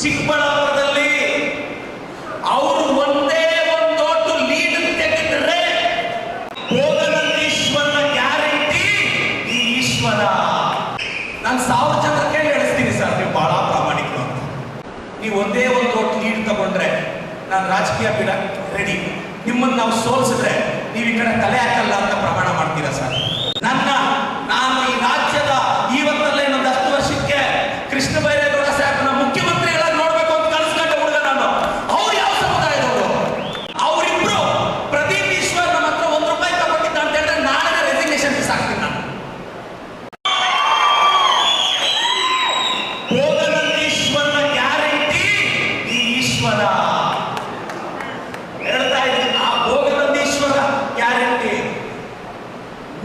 ಚಿಕ್ಕಬಳ್ಳಾಪುರದಲ್ಲಿ ಅವರು ಒಂದೇ ಒಂದು ಲೀಡ್ ತೆಗೆದ್ರೆ ಈಶ್ವರನ ಗ್ಯಾರಂಟಿ ಈ ಈಶ್ವರ. ನಾನು ಸಾವಿರ ಜನ ಕೇಳಿ ಹೇಳಿಸ್ತೀನಿ ಸರ್, ನೀವು ಬಹಳ ಪ್ರಾಮಾಣಿಕರು ಅಂತ. ನೀವು ಒಂದೇ ಒಂದು ದೊಡ್ಡ ಲೀಡ್ ತಗೊಂಡ್ರೆ ನಾನು ರಾಜಕೀಯ ಬಿಡ ರೆಡಿ ನಿಮ್ಮನ್ನು ನಾವು ಸೋಲಿಸಿದ್ರೆ ನೀವು ಈ ಕಡೆ ತಲೆ ಹಾಕಲ್ಲ ಅಂತ ಪ್ರಮಾಣ ಮಾಡ್ತೀರಾ ಸರ್?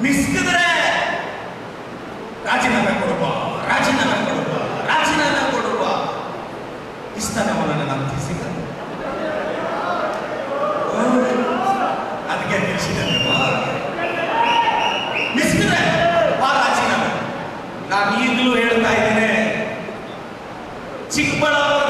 ಮಿಸ್ಕಿದ್ರೆ ರಾಜೀನಾಮೆ ಕೊಡುವ ರಾಜೀನಾಮೆ ಕೊಡುವ ರಾಜೀನಾಮೆ ಕೊಡುವ. ಇಷ್ಟನೇ ಅವನನ್ನು ನಮ್ಮ ತಿಳಿಸಿದ ಅದಕ್ಕೆ ತಿಳಿಸಿದ್ದೇನೆ. ಮಿಸ್ಕಿದ್ರೆ ಆ ರಾಜೀನಾಮೆ. ನಾನು ಈಗಲೂ ಹೇಳ್ತಾ ಇದ್ದೇನೆ ಚಿಕ್ಕಬಳ್ಳಾಪುರದಲ್ಲಿ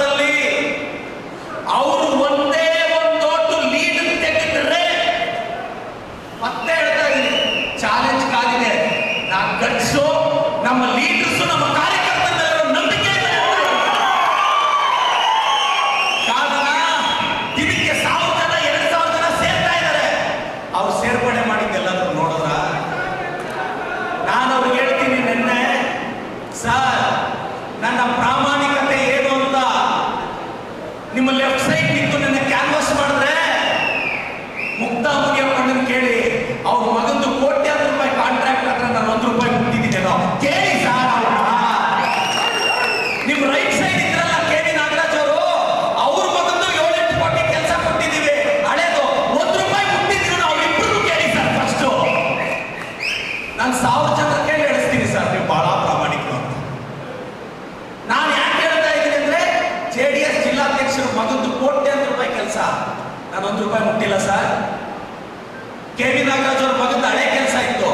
ನಾಗರಾಜ್ ಅವ್ರ ಮಗದ ಹಳೆ ಕೆಲಸ ಇತ್ತು.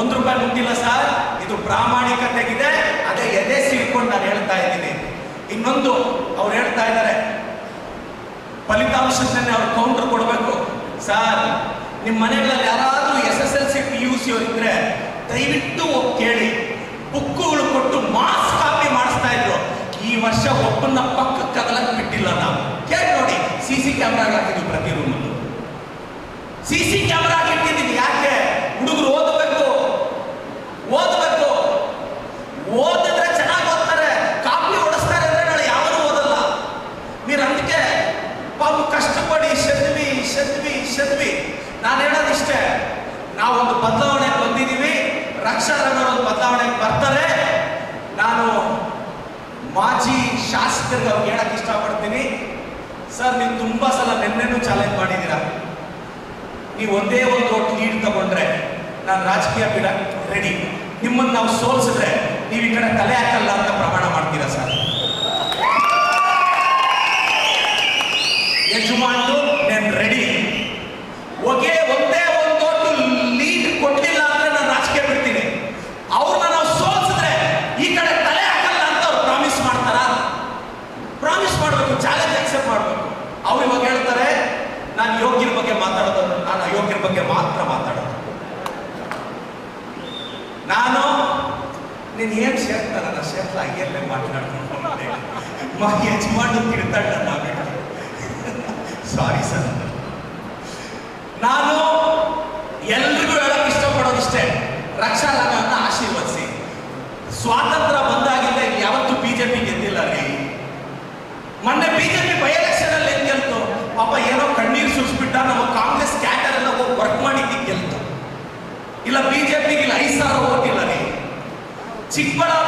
ಒಂದ್ ರೂಪಾಯಿ ಮುಟ್ಟಿಲ್ಲ ಸರ್, ಇದು ಪ್ರಾಮಾಣಿಕತೆಗಿದೆ, ಅದೇ ಎದೆ ಸಿಡ್ಕೊಂಡು ನಾನು ಹೇಳ್ತಾ ಇದ್ದೀನಿ. ಇನ್ನೊಂದು, ಅವ್ರು ಹೇಳ್ತಾ ಇದ್ದಾರೆ ಫಲಿತಾಂಶದನ್ನೇ ಅವ್ರು ಕೌಂಟರ್ ಕೊಡಬೇಕು. ಸರ್ ನಿಮ್ಮ ಮನೆಗಳಲ್ಲಿ ಯಾರಾದರೂ S S L C P U C ಅವರಿದ್ರೆ ದಯವಿಟ್ಟು ಹೋಗಿ ಕೇಳಿ. ಬುಕ್ಕುಗಳು ಕೊಟ್ಟು ಮಾಸ್ ಕಾಪಿ ಮಾಡಿಸ್ತಾ ಇದ್ರು. ಈ ವರ್ಷ ಒಬ್ಬನ ಪಕ್ಕ ಕದಲಕ್ಕೆ ಬಿಟ್ಟಿಲ್ಲ ನಾವು. ಕೇಳಿ ನೋಡಿ, ಸಿ ಸಿ ಕ್ಯಾಮ್ರಾ ಹಾಕಿದ್ವಿ ಪ್ರತಿ ರೂಮಲ್ಲೂ ಸಿ ಸಿ ಕ್ಯಾಮ್ರಾ ಶದ್ವಿ ನಾನು ಹೇಳೋದಿಷ್ಟೇ ನಾವೊಂದು ಬದಲಾವಣೆಗೆ ಬಂದಿದ್ದೀವಿ ರಕ್ಷಾ ರಂಗರು ಒಂದು ಬದಲಾವಣೆಗೆ ಬರ್ತಾರೆ. ನಾನು ಮಾಜಿ ಶಾಸಕರಿಗೆ ಅವ್ರಿಗೆ ಹೇಳಕ್ ಇಷ್ಟಪಡ್ತೀನಿ. ಸರ್, ನೀವು ತುಂಬಾ ಸಲ ನಿನ್ನೆನೂ ಚಾಲೆಂಜ್ ಮಾಡಿದ್ದೀರಾ? ನೀವು ಒಂದೇ ಒಂದು ಓಟ್ ಲೀಡ್ ತಗೊಂಡ್ರೆ ನಾನು ರಾಜಕೀಯ ಬಿಡ ರೆಡಿ ನಿಮ್ಮನ್ನು ನಾವು ಸೋಲಿಸಿದ್ರೆ ನೀವು ಈ ಕಡೆ ತಲೆ ಹಾಕಲ್ಲ ಅಂತ ಪ್ರಮಾಣ ಮಾಡ್ತೀರಾ ಸರ್? ಯಜಮಾನರು ನಾನು ರೆಡಿ ಒಗೆ ಒಂದೇ ಒಂದು ಓಟು ಲೀಡ್ ಕೊಡ್ಲಿಲ್ಲ ಅಂದ್ರೆ ನಾನು ರಾಜಕೀಯ ಬಿಡ್ತೀನಿ ಅವ್ರನ್ನ ನಾವು ಸೋಲಿಸಿದ್ರೆ ಈ ಕಡೆ ತಲೆ ಹಾಕಲ್ಲ ಅಂತ ಅವ್ರು ಪ್ರಾಮಿಸ್ ಮಾಡ್ತಾರ ಪ್ರಾಮಿಸ್ ಮಾಡಬೇಕು ಚಾಲೆಂಜ್ ಅಕ್ಸೆಪ್ಟ್ ಮಾಡಬೇಕು ಅವ್ರು ಇವಾಗ ಹೇಳ್ತಾರೆ ನಾನು ಯೋಗ್ಯರ ಬಗ್ಗೆ ಮಾತಾಡೋದು ನಾನು ಅಯೋಗ್ಯರ ಬಗ್ಗೆ ಮಾತ್ರ ಮಾತಾಡೋದು ನಾನು ನೀನು ಏನು ಸೇರ್ತಾರಲ್ಲ ಸೇರ್ಲ? ಅಯ್ಯಲ್ಲೇ ಮಾತನಾಡ್ಕೊಂಡು ಮಾ ಯಜಮಾನ ತಿಳ್ತಾಳೆ ನನ್ನ ಸಾರಿ ಸರ್ ನಾನು ಎಲ್ರಿಗೂ ಹೇಳಕ್ ಇಷ್ಟಪಡೋದಿಷ್ಟೇ ರಕ್ಷಾ ರಂಗನ ಆಶೀರ್ವದಿಸಿ. ಸ್ವಾತಂತ್ರ್ಯ ಬಂದಾಗಿಂದ ಯಾವತ್ತೂ ಬಿಜೆಪಿ ಗೆದ್ದಿಲ್ಲ ರೀ. ಮೊನ್ನೆ ಬಿಜೆಪಿ ಬೈ ಎಲೆಕ್ಷನ್ ಅಲ್ಲಿ ಗೆಲ್ತು? ಪಾಪ ಏನೋ ಕಣ್ಣೀರು ಸುರಿಸ್ಬಿಟ್ಟ ನಮ್ಮ ಕಾಂಗ್ರೆಸ್ ಕ್ಯಾಟರ್ ಎಲ್ಲ ಹೋಗಿ ವರ್ಕ್ ಮಾಡಿದ್ದು ಗೆಲ್ತು. ಇಲ್ಲ ಬಿಜೆಪಿಗೆ ಇಲ್ಲ ಐದು ಸಾವಿರ ಓಟ್ ಇಲ್ಲ ರೀ ಚಿಕ್ಕಬಳ್ಳಾಪುರದಲ್ಲಿ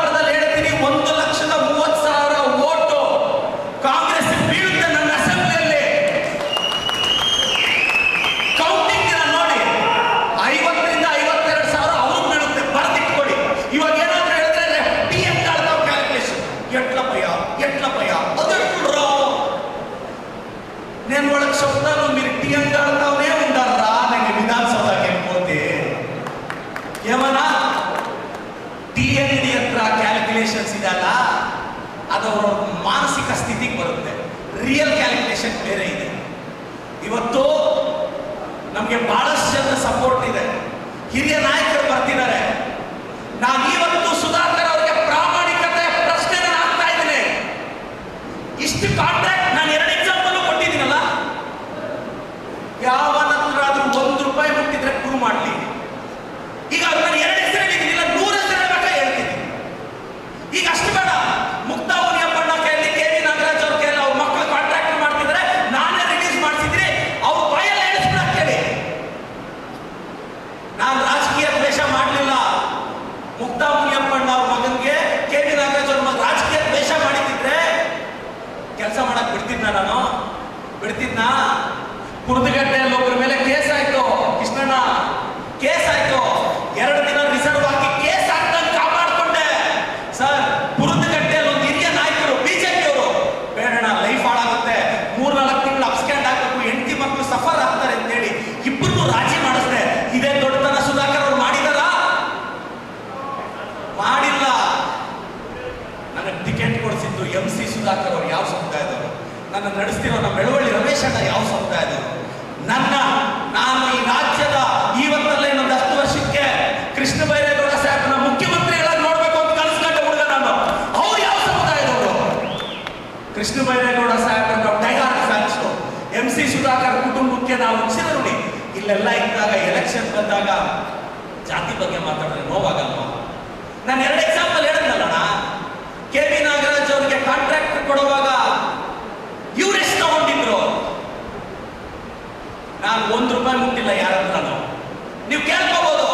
ಇವತ್ತು ನಮಗೆ ಬಹಳಷ್ಟು ಜನ ಸಪೋರ್ಟ್ ಇದೆ. ಹಿರಿಯ ನಾಯಕ ಸಂಸ್ಥೆಯನ್ನು ನಡೆಸ್ತಿರೋ ನಮ್ಮ ಬೆಳವಳ್ಳಿ ರಮೇಶ್ ಅಣ್ಣ ಯಾವ ಸಮುದಾಯದವರು ನನ್ನ, ನಾನು ಈ ರಾಜ್ಯದ ಇವತ್ತಲ್ಲೇ ಇನ್ನೊಂದು ಹತ್ತು ವರ್ಷಕ್ಕೆ ಕೃಷ್ಣ ಬೈರೇಗೌಡ ಮುಖ್ಯಮಂತ್ರಿ ಎಲ್ಲ ನೋಡ್ಬೇಕು ಅಂತ ಕಲಿಸ್ಕೊಂಡ ಹುಡುಗ ನಾನು. ಅವ್ರು ಯಾವ ಸಮುದಾಯದವರು ಕೃಷ್ಣ ಬೈರೇಗೌಡ ಸಾಹೇಬ್ ನಮ್ಮ dialogue fans M C Sudhakar ಕುಟುಂಬಕ್ಕೆ ನಾವು ಚಿರಋಣಿ. ಇಲ್ಲೆಲ್ಲ ಇದ್ದಾಗ ಎಲೆಕ್ಷನ್ ಬಂದಾಗ ಜಾತಿ ಬಗ್ಗೆ ಮಾತಾಡಿದ್ರೆ ನೋವಾಗಲ್ಲ ನಾನು ಎರಡು ಎಕ್ಸಾಂಪಲ್ ಹೇಳಿದ್ನಲ್ಲಣ್ಣ. ಕೆ ವಿ ನಾಗರಾಜ್ ಅವರಿಗೆ ಕಾಂಟ್ರಾಕ್ಟ್ ಕೊಡುವಾಗ ಇವರೆಷ್ಟು ತಗೊಂಡಿದ್ರು ನಾನು ಒಂದು ರೂಪಾಯಿ ಮುಟ್ಟಿಲ್ಲ ಯಾರತ್ರ ನಾವು ನೀವು ಕೇಳ್ಕೋಬಹುದು